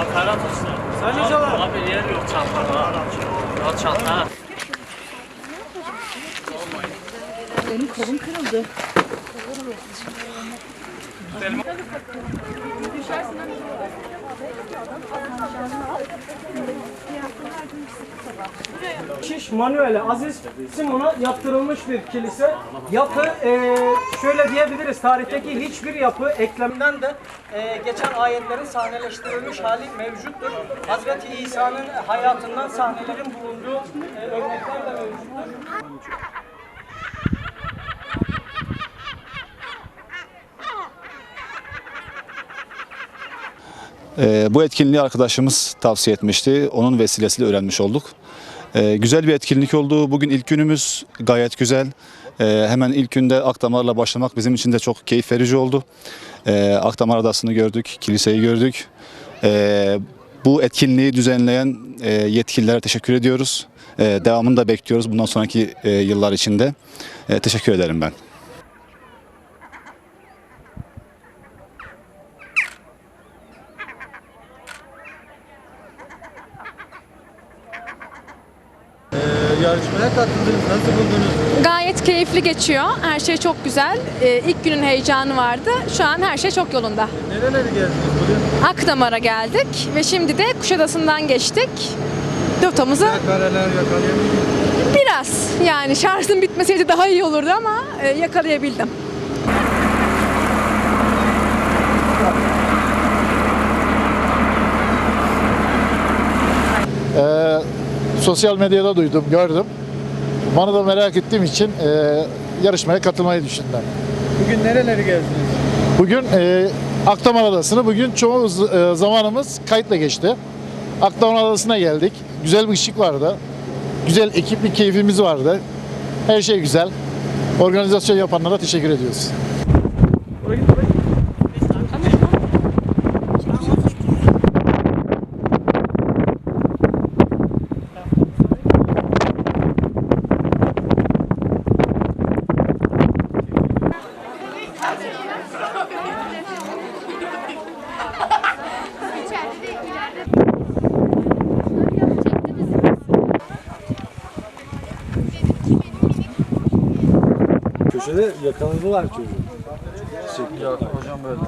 Abi Ferhat usta. Sen ne çalar? Abi yer yok çantada. Ya çanta. Benim kolum kırıldı. Düşersin. Şiş Manuel'e Aziz Simon'a yaptırılmış bir kilise. Yapı eee, şöyle diyebiliriz tarihteki hiçbir yapı eklemden de eee, geçen ayetlerin sahneleştirilmiş hali mevcuttur. Hazreti İsa'nın hayatından sahnelerin bulunduğu eee, örnekler de mevcuttur. Ee, bu etkinliği arkadaşımız tavsiye etmişti. Onun vesilesiyle öğrenmiş olduk. Ee, güzel bir etkinlik oldu. Bugün ilk günümüz gayet güzel. Ee, hemen ilk günde Akdamar'la başlamak bizim için de çok keyif verici oldu. Akdamar Adası'nı gördük, kiliseyi gördük. Bu etkinliği düzenleyen e, yetkililere teşekkür ediyoruz. Devamını da bekliyoruz bundan sonraki e, yıllar içinde. Teşekkür ederim ben. Yarışmaya katıldınız. Nasıl buldunuz? Gayet keyifli geçiyor. Her şey çok güzel. Ee, ilk günün heyecanı vardı. Şu an her şey çok yolunda. Nereleri gezdiniz bugün? Akdamar'a geldik ve şimdi de Kuşadası'ndan geçtik. Rotamızı Kareler yakalayabildiniz. biraz yani şarjım bitmeseydi daha iyi olurdu ama e, yakalayabildim. Sosyal medyada duydum, gördüm. Bana da merak ettiğim için e, yarışmaya katılmayı düşündüm. Bugün nereleri gezdiniz? Bugün e, Akdamar Adası'nı bugün çoğu e, zamanımız kayıtla geçti. Akdamar Adası'na geldik. Güzel bir ışık vardı. Güzel ekipli keyfimiz vardı. Her şey güzel. Organizasyon yapanlara teşekkür ediyoruz. Köşede yakaladılar çocuğu. Ya hocam böyle.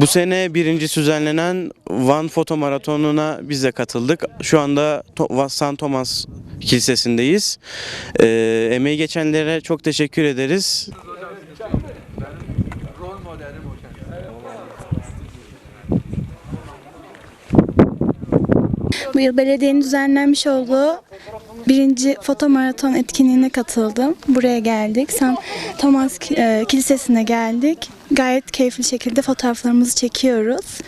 Bu sene birinci düzenlenen Van Foto Maratonu'na biz de katıldık. Şu anda San Thomas Kilisesi'ndeyiz. Ee, emeği geçenlere çok teşekkür ederiz. Bu yıl belediyenin düzenlenmiş olduğu birinci foto maraton etkinliğine katıldım. Buraya geldik. San Thomas e, Kilisesi'ne geldik. Gayet keyifli şekilde fotoğraflarımızı çekiyoruz.